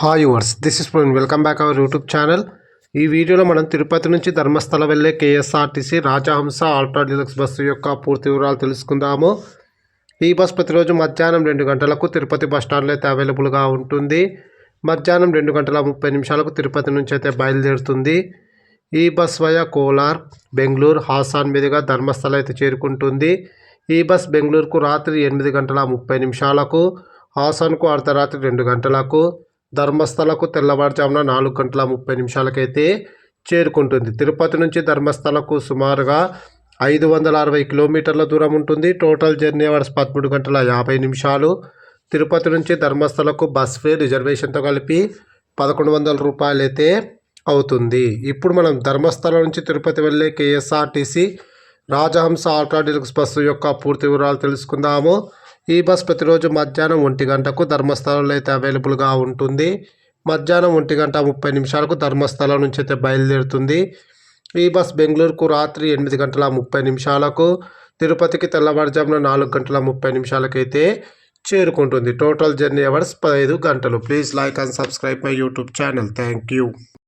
Hi verse this is Praveen welcome back our YouTube channel ఈ వీడియోలో మనం తిరుపతి నుంచి ధర్మస్థల వెళ్ళే KSRTC Rajahamsa ultra deluxe bus యొక్క పూర్తి వివరాలు తెలుసుకుందాము. ఈ బస్ ప్రతిరోజు మధ్యాహ్నం రెండు గంటలకు తిరుపతి బస్ స్టాండ్లో అయితే అవైలబుల్గా ఉంటుంది. మధ్యాహ్నం రెండు గంటల ముప్పై నిమిషాలకు తిరుపతి నుంచి అయితే బయలుదేరుతుంది. ఈ బస్ వయ కోలార్ బెంగళూరు హాసాన్ మీదుగా ధర్మస్థల అయితే చేరుకుంటుంది. ఈ బస్ బెంగళూరుకు రాత్రి ఎనిమిది గంటల ముప్పై నిమిషాలకు హాసాన్కు అర్ధరాత్రి రెండు గంటలకు ధర్మస్థలకు తెల్లవారుజామున నాలుగు గంటల ముప్పై నిమిషాలకైతే చేరుకుంటుంది. తిరుపతి నుంచి ధర్మస్థలకు సుమారుగా ఐదు వందల అరవై కిలోమీటర్ల దూరం ఉంటుంది. టోటల్ జర్నీ అవర్స్ పదమూడు గంటల యాభై నిమిషాలు. తిరుపతి నుంచి ధర్మస్థలకు బస్ ఫేర్ రిజర్వేషన్తో కలిపి పదకొండు వందల రూపాయలు అయితే అవుతుంది. ఇప్పుడు మనం ధర్మస్థలం నుంచి తిరుపతి వెళ్ళే KSRTC Rajahamsa auto deluxe bus యొక్క పూర్తి వివరాలు తెలుసుకుందాము. ఈ బస్ ప్రతిరోజు మధ్యాహ్నం ఒంటి గంటకు ధర్మస్థలంలో అయితే అవైలబుల్గా ఉంటుంది. మధ్యాహ్నం ఒంటి గంట ముప్పై నిమిషాలకు ధర్మస్థలం నుంచి అయితే బయలుదేరుతుంది. ఈ బస్ బెంగళూరుకు రాత్రి ఎనిమిది గంటల ముప్పై నిమిషాలకు తిరుపతికి తెల్లవారుజామున నాలుగు గంటల ముప్పై నిమిషాలకైతే చేరుకుంటుంది. టోటల్ జర్నీ అవర్స్ పదహైదు గంటలు. Please like and subscribe my YouTube channel thank you